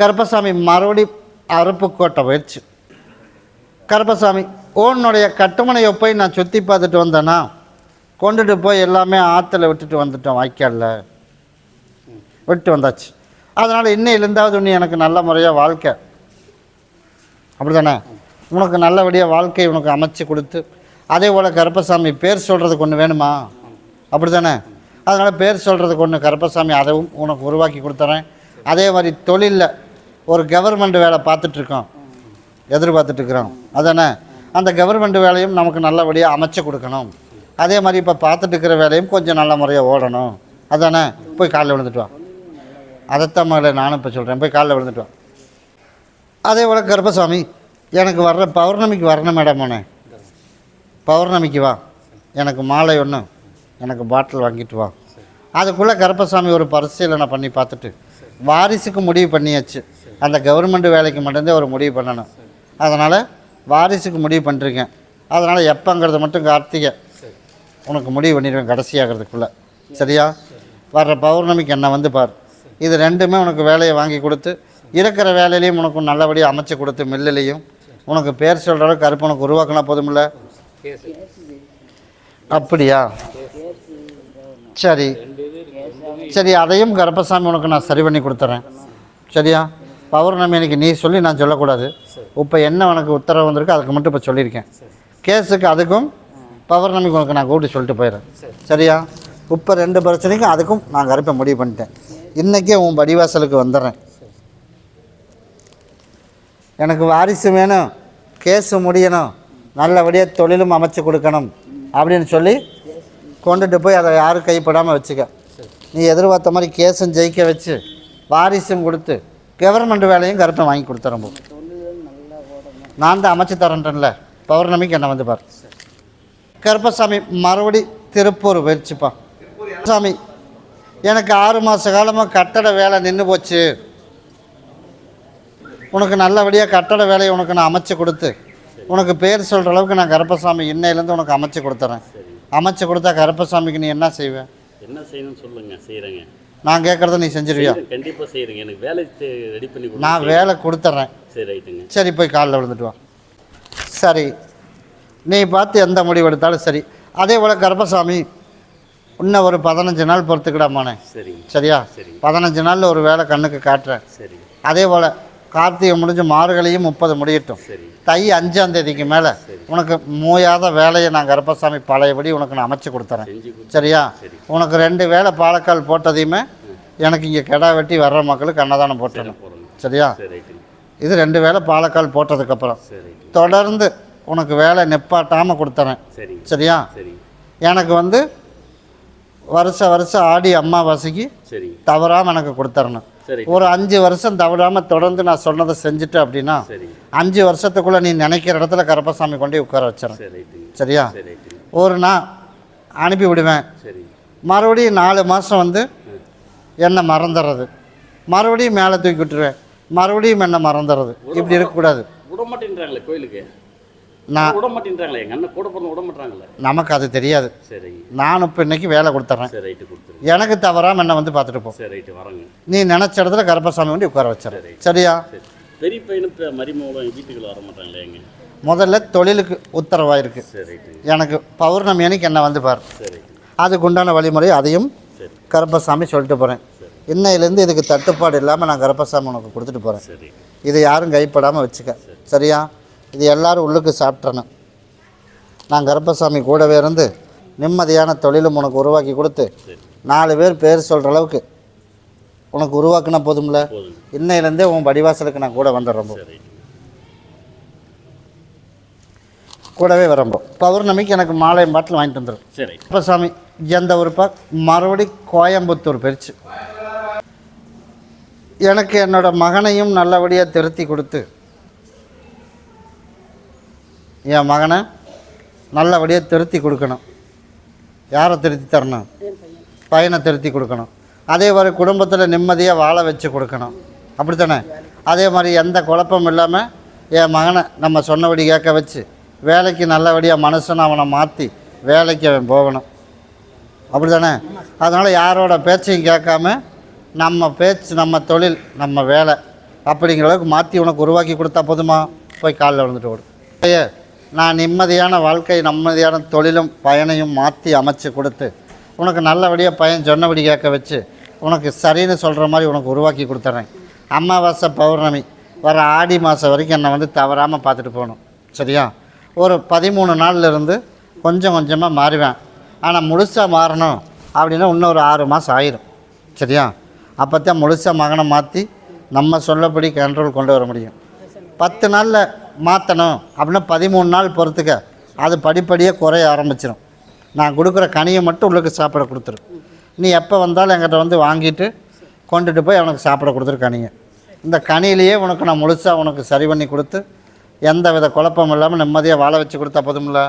கருப்பசாமி மறுபடி அருப்புக்கோட்டை போயிடுச்சு. கருப்பசாமி உன்னுடைய கட்டுமனையை போய் நான் சுற்றி பார்த்துட்டு வந்தேன்னா கொண்டுட்டு போய் எல்லாமே ஆற்றுல விட்டுட்டு வந்துட்டோம் வாய்க்காலில். விட்டு வந்தாச்சு. அதனால் இன்னையிலேருந்தாவது ஒன்று எனக்கு நல்ல முறையாக வாழ்க்கை. அப்படி தானே உனக்கு நல்லபடியாக வாழ்க்கை உனக்கு அமைச்சு கொடுத்து அதே போல் கருப்பசாமி பேர் சொல்கிறதுக்கு ஒன்று வேணுமா? அப்படி தானே அதனால் பேர் சொல்கிறதுக்கு ஒன்று கருப்பசாமி அதுவும் உனக்கு உருவாக்கி கொடுத்துறேன். அதே மாதிரி தொழிலில் ஒரு கவர்மெண்ட் வேலை பார்த்துட்ருக்கோம். எதிர்பார்த்துட்ருக்குறோம். அதானே? அந்த கவர்மெண்ட் வேலையும் நமக்கு நல்லபடியாக அமைச்சு கொடுக்கணும். அதே மாதிரி இப்போ பார்த்துட்டு இருக்கிற வேலையும் கொஞ்சம் நல்ல முறையாக ஓடணும். அதானே? போய் காலையில் விழுந்துட்டு வா. அதைத்தான் மகளை நானும் இப்போ சொல்கிறேன் போய் காலையில் விழுந்துட்டு வா. அதே போல் கருப்பசாமி எனக்கு வர்ற பௌர்ணமிக்கு வரணும் மேடம் உனே பௌர்ணமிக்கு வா. எனக்கு மாலை ஒன்று எனக்கு பாட்டில் வாங்கிட்டு வா. அதுக்குள்ளே கருப்பசாமி ஒரு பரிசீலனை பண்ணி பார்த்துட்டு வாரிசுக்கு முடிவு பண்ணியாச்சு. அந்த கவர்மெண்ட் வேலைக்கு மட்டும்தான் ஒரு முடிவு பண்ணணும். அதனால் வாரிசுக்கு முடிவு பண்ணிருக்கேன். அதனால் எப்போங்கிறது மட்டும் கார்த்திகை. உனக்கு முடிவு பண்ணிடுவேன் கடைசியாகிறதுக்குள்ளே. சரியா? வர்ற பௌர்ணமிக்கு என்னை வந்து பார். இது ரெண்டுமே உனக்கு வேலையை வாங்கி கொடுத்து இருக்கிற வேலையிலையும் உனக்கு நல்லபடியாக அமைச்சு கொடுத்து மில்லுலேயும் உனக்கு பேர் சொல்கிற அளவுக்கு கருப்பு உனக்கு உருவாக்கினா போதுமில்ல அப்படியா? சரி. சரி அதையும் கருப்பசாமி உனக்கு நான் சரி பண்ணி கொடுத்துட்றேன் சரியா? பௌர்ணமி அன்னைக்கு நீ சொல்லி நான் சொல்லக்கூடாது. இப்போ என்ன உனக்கு உத்தரவு வந்திருக்கு அதுக்கு மட்டும் இப்போ சொல்லியிருக்கேன். கேஸுக்கு அதுக்கும் பௌர்ணமிக்கு உனக்கு நான் கூப்பிட்டு சொல்லிட்டு போயிடுறேன். சரியா? இப்போ ரெண்டு பிரச்சனைக்கும் அதுக்கும் நான் கருப்பை முடிவு பண்ணிட்டேன். இன்றைக்கே உன் படிவாசலுக்கு வந்துடுறேன். எனக்கு வாரிசு வேணும். கேஸு முடியணும். நல்லபடியாக தொழிலும் அமைச்சு கொடுக்கணும். அப்படின்னு சொல்லி கொண்டுட்டு போய் அதை யாரும் கைப்படாமல் வச்சுக்க. நீ எதிர்பார்த்த மாதிரி கேஸும் ஜெயிக்க வச்சு வாரிசும் கொடுத்து கவர்மெண்ட் வேலையும் கருப்பை வாங்கி கொடுத்துறோம் நான் தான் அமைச்சு தரேன்ல பௌர்ணமிக்கு என்ன வந்து பார். கருப்பசாமி மறுபடி திருப்பூர் வெறிச்சுப்பா சாமி எனக்கு ஆறு மாத காலமாக கட்டட வேலை நின்று போச்சு. உனக்கு நல்லபடியாக கட்டட வேலையை உனக்கு நான் அமைச்சு கொடுத்து உனக்கு பேர் சொல்கிற அளவுக்கு நான் கருப்பசாமி இன்னையிலேருந்து உனக்கு அமைச்சு கொடுத்துறேன். அமைச்சு கொடுத்தா கருப்பசாமிக்கு நீ என்ன செய்வேன் என்ன செய்யணும்னு சொல்லுங்க செய்கிறேங்க நான் கேட்குறத நீ செஞ்சிருவியா? கண்டிப்பாக செய்கிறேங்க எனக்கு வேலை ரெடி பண்ணி நான் வேலை கொடுத்துட்றேன் சரி ரைட்டுங்க. சரி போய் காலில் விழுந்துட்டு வா. சரி. நீ பார்த்து எந்த முடிவு எடுத்தாலும் சரி. அதே போல் கருப்பசாமி இன்னும் ஒரு பதினஞ்சு நாள் பொறுத்துக்கிடாமானே சரிங்க. சரியா? சரி. பதினஞ்சு நாளில் ஒரு வேலை கண்ணுக்கு காட்டுறேன். சரி அதே போல் கார்த்திகை முடிஞ்சு மார்கழியும் முப்பது முடியட்டும். தை அஞ்சாம் தேதிக்கு மேலே உனக்கு மூயாத வேலையை நான் கருப்பசாமி பழையபடி உனக்கு நான் அமைச்சு கொடுத்துறேன். சரியா? சரி. உனக்கு ரெண்டு வேலை பாலக்கால் போட்டதையுமே எனக்கு இங்கே கெடா வெட்டி வர்ற மக்களுக்கு அன்னதானம் போட்டுடணும் போகிறோங்க சரியா? இது ரெண்டு வேலை பாலக்கால் போட்டதுக்கப்புறம் தொடர்ந்து உனக்கு வேலை நிப்பாட்டாமல் கொடுத்துறேன். சரியா? சரி. எனக்கு வந்து வருஷ வருஷம் ஆடி அம்மாவாசைக்கு தவறாமல் எனக்கு கொடுத்துறணும் ஒரு அஞ்சு வருஷம் தவறாமல் தொடர்ந்து நான் சொன்னதை செஞ்சுட்டு அப்படின்னா அஞ்சு வருஷத்துக்குள்ளே நீ நினைக்கிற இடத்துல கருப்பசாமி கொண்டு உட்கார வச்சிடறேன் சரியா? ஒரு நான் அனுப்பி விடுவேன். மறுபடியும் நாலு மாதம் வந்து என்னை மறந்துடுறது. மறுபடியும் மேலே தூக்கி விட்டுருவேன். மறுபடியும் என்னை மறந்துடுறது. இப்படி இருக்கக்கூடாது. விட மாட்டேன்றாங்களே கோயிலுக்கு? நான் விட மாட்டேன்றாங்களே எங்கள் அண்ணன் கூட பிறந்த விட மாட்டாங்களே நமக்கு அது தெரியாது. சரிங்க நான் இப்போ இன்னைக்கு வேலை கொடுத்துட்றேன் சரி ரைட்டு கொடுத்துருங்க. எனக்கு தவறாமல் என்னை வந்து பார்த்துட்டு போ. சரி ரைட்டு வரேங்க. நீ நினச்ச இடத்துல கருப்பசாமி கொண்டு உட்கார வச்சிடறேன் சரியா? சரி. பெரிய பையனுக்கு மரிமூலம் வீட்டுக்குள்ள வர மாட்டாங்களே எங்க? முதல்ல தொழிலுக்கு உத்தரவாயிருக்கு. சரி எனக்கு பௌர்ணமி அன்னைக்கு என்ன வந்து பார். சரி அதுக்கு உண்டான வழிமுறை அதையும் சரி. கருப்பசாமி சொல்லிட்டு போகிறேன் இன்னையிலேருந்து இதுக்கு தட்டுப்பாடு இல்லாமல் நான் கருப்பசாமி உனக்கு கொடுத்துட்டு போகிறேன் சரி. இது யாரும் கைப்படாமல் வச்சுக்க. சரியா? இது எல்லாரும் உள்ளுக்கு சாப்பிட்றணும் நான் கருப்பசாமி கூடவே இருந்து நிம்மதியான தொழிலும் உனக்கு உருவாக்கி கொடுத்து நாலு பேர் பேர் சொல்கிற அளவுக்கு உனக்கு உருவாக்குனா போதும்ல? இன்னையிலேருந்தே உன் படிவாசலுக்கு நான் கூட ரைட்டுங்க கூடவே வரம்போ பௌர்ணமிக்கு எனக்கு மாலை பாட்டில் வாங்கிட்டு வந்துடும் சரி. கருப்பசாமி எந்த ஒரு பா மறுபடி கோயம்புத்தூர் போயிடுச்சு எனக்கு என்னோட மகனையும் நல்லபடியாக திருத்தி கொடுத்து என் மகனை நல்லபடியாக திருத்தி கொடுக்கணும். யாரை திருத்தி தரணும்? பையனை திருத்தி கொடுக்கணும். அதே மாதிரி குடும்பத்தில் நிம்மதியாக வாழ வச்சு கொடுக்கணும். அப்படி தானே அதே மாதிரி எந்த குழப்பமும் இல்லாமல் என் மகனை நம்ம சொன்னபடி கேட்க வச்சு வேலைக்கு நல்லபடியாக மனுஷனை அவனை மாற்றி வேலைக்கு அவன் போகணும். அப்படி தானே அதனால் யாரோட பேச்சையும் கேட்காம நம்ம பேச்சு நம்ம தொழில் நம்ம வேலை அப்படிங்கிற அளவுக்கு மாற்றி உனக்கு உருவாக்கி கொடுத்தா போதுமா? போய் காலில் விழுந்துட்டு ஓடு. ஐயா நான் நிம்மதியான வாழ்க்கை நிம்மதியான தொழிலும் பயனையும் மாற்றி அமைச்சு கொடுத்து உனக்கு நல்லபடியாக பையன் சொன்னபடி கேட்க வச்சு உனக்கு சரின்னு சொல்கிற மாதிரி உனக்கு உருவாக்கி கொடுத்துட்றேன் அமாவாசை பௌர்ணமி வர ஆடி மாதம் வரைக்கும் என்னை வந்து தவறாமல் பார்த்துட்டு போகணும். சரியா? ஒரு பதிமூணு நாள்ல இருந்து கொஞ்சம் கொஞ்சமாக மாறுவேன். ஆனால் முழுசாக மாறணும் அப்படின்னா இன்னும் ஒரு ஆறு மாதம் ஆயிரும். சரியா? அப்போ தான் முழுசாக மகனை மாற்றி நம்ம சொல்லபடி கண்ட்ரோல் கொண்டு வர முடியும். பத்து நாளில் மாற்றணும் அப்படின்னா பதிமூணு நாள் பொறுத்துக்க. அது படிப்படியாக குறைய ஆரம்பிச்சிடும் நான் கொடுக்குற கனியை மட்டும் உள்ளுக்கு சாப்பிட கொடுத்துரு. நீ எப்போ வந்தாலும் என்கிட்ட வந்து வாங்கிட்டு கொண்டுட்டு போய் அவனுக்கு சாப்பிட கொடுத்துரு கனியை. இந்த கனியிலேயே உனக்கு நான் முழுசாக உனக்கு சரி பண்ணி கொடுத்து எந்த வித குழப்பம் இல்லாமல் நிம்மதியாக வாழ வச்சு கொடுத்தா போதுமில்ல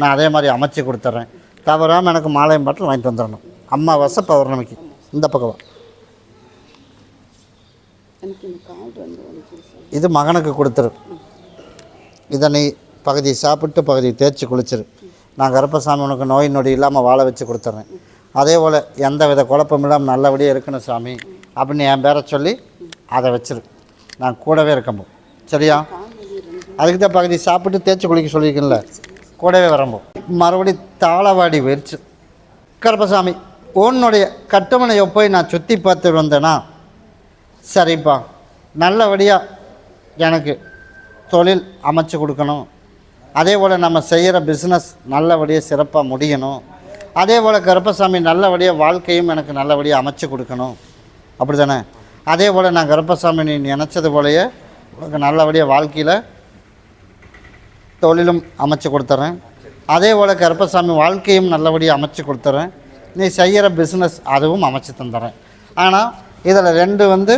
நான் அதே மாதிரி அமைச்சு கொடுத்துட்றேன் தவறாமல் எனக்கு மாலையும் பாட்டில் வாங்கிட்டு வந்துடணும். அம்மாவாசை பௌர்ணமிக்கு. இந்த பக்கம். இது மகனுக்கு கொடுத்துரு. இதனை பகுதி சாப்பிட்டு பகுதி தேய்ச்சி குளிச்சிரு. நான் கருப்பசாமி உனக்கு நோய் நொடி இல்லாமல் வாழ வச்சு கொடுத்துட்றேன் அதே போல் எந்த வித குழப்பம் இல்லாமல் நல்லபடியாக இருக்கணும் சாமி அப்படின்னு என் பேரை சொல்லி அதை வச்சிரு. நான் கூடவே இருக்கம்போ சரியா? அதுக்கு தான் பகுதி சாப்பிட்டு தேய்ச்சி குளிக்க சொல்லியிருக்கேன்ல. கூடவே வரம்போ. மறுபடி தாளவாடி வெறிச்சு கருப்பசாமி உன்னுடைய கட்டுமனையை போய் நான் சுற்றி பார்த்து வந்தேன்னா சரிப்பா. நல்லபடியாக எனக்கு தொழில் அமைச்சு கொடுக்கணும். அதே போல் நம்ம செய்கிற பிஸ்னஸ் நல்லபடியாக சிறப்பாக முடியணும். அதே போல் கருப்பசாமி நல்லபடியாக வாழ்க்கையும் எனக்கு நல்லபடியாக அமைச்சு கொடுக்கணும். அப்படி தானே அதே போல் நான் கருப்பசாமி நீ நினச்சது போலயே உனக்கு நல்லபடியாக வாழ்க்கையில் தொழிலும் அமைச்சு கொடுத்துட்றேன் அதே போல் கருப்பசாமி வாழ்க்கையும் நல்லபடியாக அமைச்சு கொடுத்துட்றேன் நீ செய்கிற பிஸ்னஸ் அதுவும் அமைச்சு தந்துடுறேன் ஆனால் இதில் ரெண்டு வந்து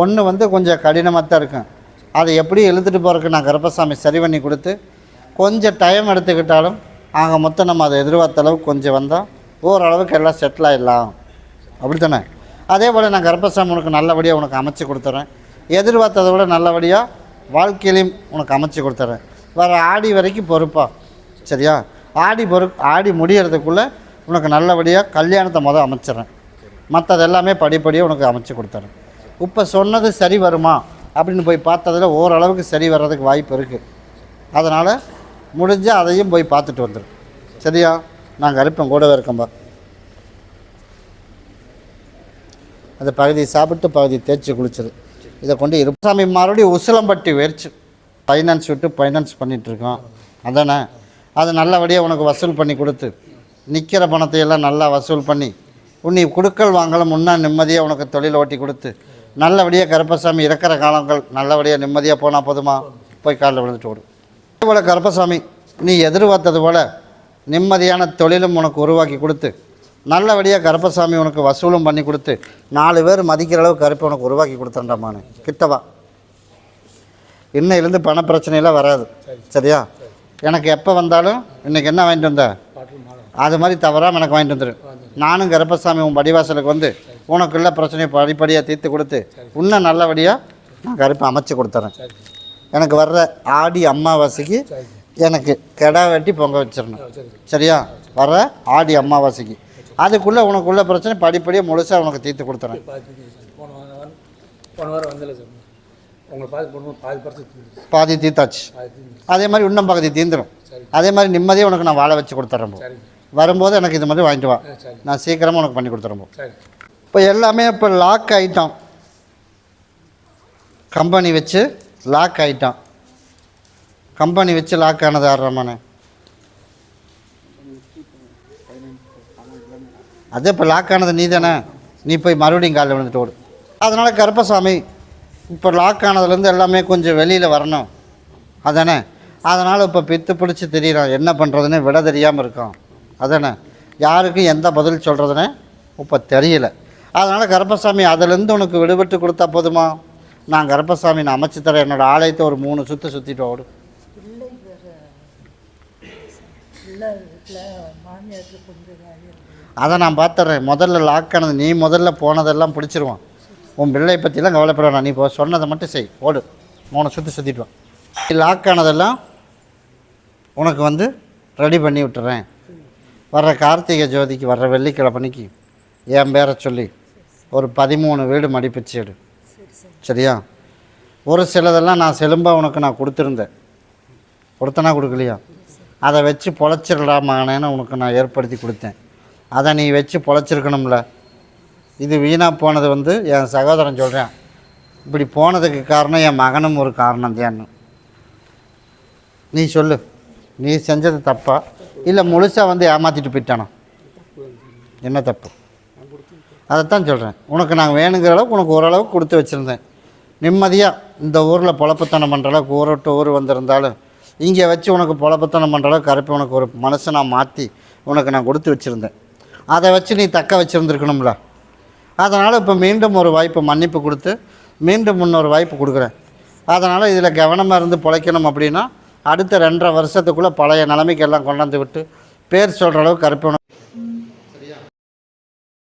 ஒன்று வந்து கொஞ்சம் கடினமாக தான் இருக்கும். அதை எப்படி எழுத்துட்டு போகிறதுக்கு நான் கருப்பசாமி சரி பண்ணி கொடுத்து கொஞ்சம் டைம் எடுத்துக்கிட்டாலும் ஆக மொத்தம் நம்ம அதை எதிர்பார்த்த அளவுக்கு கொஞ்சம் வந்தால் ஓரளவுக்கு எல்லாம் செட்டில் ஆகிடலாம் அப்படி தானே அதே போல் நான் கருப்பசாமி உனக்கு நல்லபடியாக உனக்கு அமைச்சு கொடுத்துட்றேன் எதிர்பார்த்ததை விட நல்லபடியாக வாழ்க்கையிலையும் உனக்கு அமைச்சு கொடுத்துட்றேன் வர ஆடி வரைக்கும் பொறுப்பா. சரியா? ஆடி பொறு ஆடி முடியறதுக்குள்ளே உனக்கு நல்லபடியாக கல்யாணத்தை மொதல் அமைச்சிட்றேன். மற்றது எல்லாமே படிப்படியாக உனக்கு அமைச்சு கொடுத்துட்றேன் இப்போ சொன்னது சரி வருமா? அப்படின்னு போய் பார்த்ததில் ஓரளவுக்கு சரி வர்றதுக்கு வாய்ப்பு இருக்குது அதனால் முடிஞ்சால் அதையும் போய் பார்த்துட்டு வந்துடும் சரியா? நாங்கள் அறுப்பேன் கூடவே இருக்கம்பா அந்த பகுதி சாப்பிட்டு பகுதி தேய்ச்சி குளிச்சது. இதை கொண்டு இருப்பசாமி மறுபடியும் உசிலம்பட்டி வெறிச்சு ஃபைனான்ஸ் விட்டு ஃபைனான்ஸ் பண்ணிகிட்ருக்கோம் அதானே? அது நல்லபடியாக உனக்கு வசூல் பண்ணி கொடுத்து நிற்கிற பணத்தையெல்லாம் நல்லா வசூல் பண்ணி உன்னை குடுக்கல் வாங்கலாம் முன்னா நிம்மதியாக உனக்கு தொழில் ஓட்டி கொடுத்து நல்லபடியாக கருப்பசாமி இறக்கிற காலங்கள் நல்லபடியாக நிம்மதியாக போனால் போதுமா? போய் காலில் விழுந்துட்டு ஓடும் அதே போல் கருப்பசாமி நீ எதிர்பார்த்தது போல் நிம்மதியான தொழிலும் உனக்கு உருவாக்கி கொடுத்து நல்லபடியாக கருப்பசாமி உனக்கு வசூலும் பண்ணி கொடுத்து நாலு பேர் மதிக்கிற அளவுக்கு கருப்பை உனக்கு உருவாக்கி கொடுத்தேன்டாமான்னு கிட்டவா இன்னையிலேருந்து பண பிரச்சனையெல்லாம் வராது. சரியா? எனக்கு எப்போ வந்தாலும் இன்றைக்கி என்ன வாங்கிட்டு வந்த? அது மாதிரி தவறாமல் எனக்கு வாங்கிட்டு வந்துடும் நானும் கருப்பசாமி உன் படிவாசலுக்கு வந்து உனக்குள்ள பிரச்சனையை படிப்படியாக தீர்த்து கொடுத்து இன்னும் நல்லபடியாக நான் கருப்பை அமைச்சு கொடுத்துறேன். எனக்கு வர்ற ஆடி அமாவாசைக்கு எனக்கு கெடா வெட்டி பொங்க வச்சிடணும். சரியா? வர்ற ஆடி அமாவாசைக்கு. அதுக்குள்ளே உனக்குள்ள பிரச்சனை படிப்படியாக முழுசாக உனக்கு தீர்த்து கொடுத்துறேன். போன வாரம் வந்தல சார் உங்களை பாதி பாதி பர்சன்ட் பாதி தீர்த்தாச்சு. அதே மாதிரி இன்னும் பகுதி தீர்ந்துடும் அதே மாதிரி நிம்மதியாக உனக்கு நான் வாழ வச்சு கொடுத்துட்றேன் போ. வரும்போது எனக்கு இது மாதிரி வாங்கிட்டு வா. நான் சீக்கிரமாக உனக்கு பண்ணி. சரி. இப்போ எல்லாமே இப்போ லாக் ஆகிட்டான் கம்பெனி வச்சு லாக் ஆகிட்டான் கம்பெனி வச்சு லாக் ஆனது ஆடுறமானே அதே இப்போ லாக் ஆனது நீ தானே நீ போய் மறுபடியும் காலில் விழுந்துட்டு ஓடு. அதனால் கருப்பசாமி இப்போ லாக் ஆனதுலேருந்து எல்லாமே கொஞ்சம் வெளியில் வரணும். அதானே? அதனால் இப்போ பித்து பிடிச்சி தெரியுறான். என்ன பண்ணுறதுன்னு விட தெரியாமல் இருக்கான். அதானே யாருக்கும் எந்த பதில் சொல்கிறதுனே இப்போ தெரியல. அதனால் கருப்பசாமி அதிலேருந்து உனக்கு விடுபட்டு கொடுத்தா போதுமா? நான் கருப்பசாமி நான் அமைச்சு தரேன். என்னோடய ஆலயத்தை ஒரு மூணு சுற்று சுற்றிட்டு ஓடு. பிள்ளை வேற. பிள்ளை வீட்டில் மாமியாருக்கு கொஞ்சம் வேலை இருக்குது அதை நான் பார்த்துட்றேன் முதல்ல லாக் ஆனது. நீ முதல்ல போனதெல்லாம் பிடிச்சிருவான். உன் பிள்ளை பற்றிலாம் கவலைப்பட வேணாம் நீ இப்போ சொன்னதை மட்டும் செய். ஓடு. மூணு சுற்றி சுற்றிட்டு வா. லாக் ஆனதெல்லாம் உனக்கு வந்து ரெடி பண்ணி விட்டுறேன். வர்ற கார்த்திகை ஜோதிக்கு வர்ற வெள்ளிக்கிழமைக்கு என் பேரை சொல்லி ஒரு பதிமூணு வீடு மடிப்பிச்சு எடு. சரியா? ஒரு சிலதெல்லாம் நான் செலும்பாக உனக்கு நான் கொடுத்துருந்தேன். கொடுத்தனா கொடுக்கலையா? அதை வச்சு பொழைச்சிடலா மகனேன்னு உனக்கு நான் ஏற்படுத்தி கொடுத்தேன். அதை நீ வச்சு பொழைச்சிருக்கணும்ல. இது வீணாக போனது வந்து என் சகோதரன் சொல்கிறேன் இப்படி போனதுக்கு காரணம் என் மகனும் ஒரு காரணம் தான். நீ சொல்லு. நீ செஞ்சது தப்பா? இல்லை முழுசாக வந்து ஏமாற்றிட்டு போயிட்டானோ? என்ன தப்பு? அதைத்தான் சொல்கிறேன் உனக்கு நாங்கள் வேணுங்கிற அளவுக்கு உனக்கு ஓரளவுக்கு கொடுத்து வச்சுருந்தேன். நிம்மதியாக இந்த ஊரில் பொழப்புத்தனம் பண்ணுற அளவுக்கு ஊர் ஊர் வந்திருந்தாலும் இங்கே வச்சு உனக்கு பொழப்புத்தனம் பண்ணுற அளவுக்கு கருப்பி உனக்கு ஒரு மனசை நான் மாற்றி உனக்கு நான் கொடுத்து வச்சுருந்தேன். அதை வச்சு நீ தக்க வச்சுருந்துருக்கணும்ல. அதனால் இப்போ மீண்டும் ஒரு வாய்ப்பு மன்னிப்பு கொடுத்து மீண்டும் இன்னொரு வாய்ப்பு கொடுக்குறேன். அதனால் இதில் கவனமாக இருந்து பிழைக்கணும் அப்படின்னா அடுத்த ரெண்டரை வருஷத்துக்குள்ளே பழைய நிலைமைக்கு எல்லாம் கொண்டாந்து விட்டு பேர் சொல்கிற அளவுக்கு கருப்பணும்.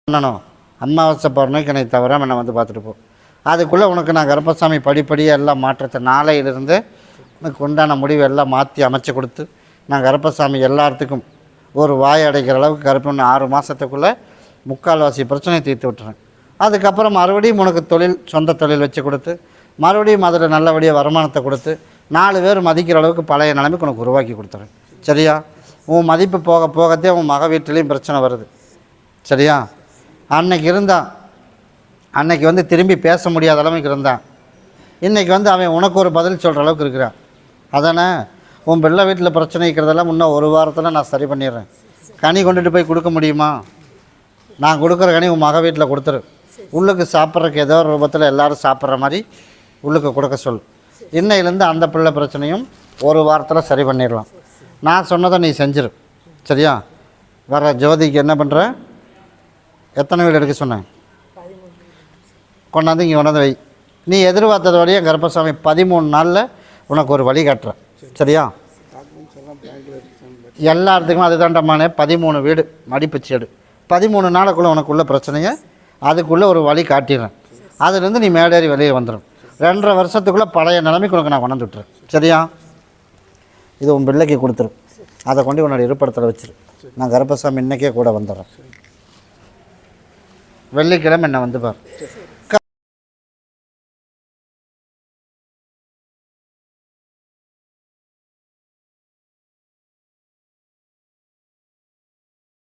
பண்ணணும். அமாவாசை பௌர்ணமிக்கு என்னை தவிர என்னை வந்து பார்த்துருப்போம் அதுக்குள்ளே உனக்கு நான் கருப்பசாமி படிப்படியாக எல்லாம் மாற்றத்தை நாளையிலிருந்து உனக்கு உண்டான முடிவு எல்லாம் மாற்றி அமைச்சு கொடுத்து நான் கருப்பசாமி எல்லாத்துக்கும் ஒரு வாய் அடைக்கிற அளவுக்கு கருப்பண்ணு ஆறு மாதத்துக்குள்ளே முக்கால்வாசி பிரச்சனையை தீர்த்து விட்டுறேன். அதுக்கப்புறம் மறுபடியும் உனக்கு தொழில் சொந்த தொழில் வச்சு கொடுத்து மறுபடியும் அதில் நல்லபடியாக வருமானத்தை கொடுத்து நாலு பேர் மதிக்கிற அளவுக்கு பழைய நிலைமைக்கு உனக்கு உருவாக்கி கொடுத்துறேன். சரியா? உன் மதிப்பு போக போகத்தே உன் மக வீட்டிலையும் பிரச்சனை வருது. சரியா? அன்னைக்கு இருந்தான். அன்னைக்கு வந்து திரும்பி பேச முடியாத அளவுக்கு இருந்தான். இன்றைக்கி வந்து அவன் உனக்கு ஒரு பதில் சொல்கிற அளவுக்கு இருக்கிறான். அதானே? உன் பிள்ளை வீட்டில் பிரச்சனை இருக்கிறதெல்லாம் இன்னும் ஒரு வாரத்தில் நான் சரி பண்ணிடுறேன். கனி கொண்டுட்டு போய் கொடுக்க முடியுமா? நான் கொடுக்குற கனி உன் மக வீட்டில் கொடுத்துரு. உள்ளுக்கு சாப்பிட்றதுக்கு ஏதோ ஒரு ரூபத்தில் எல்லோரும் சாப்பிட்ற மாதிரி உள்ளுக்கு கொடுக்க சொல் இன்னையிலேருந்து அந்த பிள்ளை பிரச்சனையும் ஒரு வாரத்தில் சரி பண்ணிடலாம். நான் சொன்னதை நீ செஞ்சிரு. சரியா? வர ஜோதிக்கு என்ன பண்ணுற எத்தனை வீடு எடுக்க சொன்னேன் கொண்டாந்து இங்கே கொண்டாந்து வை. நீ எதிர்பார்த்தது வழியாக கர்ப்பசாமி பதிமூணு நாளில் உனக்கு ஒரு வழி காட்டுறேன் சரியா? எல்லாத்துக்குமே அதுதாண்டமானே பதிமூணு வீடு மடிப்பு செடு. பதிமூணு நாளுக்குள்ளே உனக்குள்ள பிரச்சனையை அதுக்குள்ளே ஒரு வழி காட்டிடுறேன். அதுலேருந்து நீ மேடேறி வெளியே வந்துடும் ரெண்டரை வருஷத்துக்குள்ளே பழைய நிலைமைக்கு உனக்கு நான் கொண்டாந்து விட்டுறேன். சரியா? இது உன் பிள்ளைக்கு கொடுத்துரு. அதை கொண்டு உன்னோட இருப்பிடத்தில் வச்சிரு. நான் கருப்பசாமி இன்றைக்கே கூட வந்துடுறேன். வெள்ளிக்கிழமை என்னை வந்து பார்.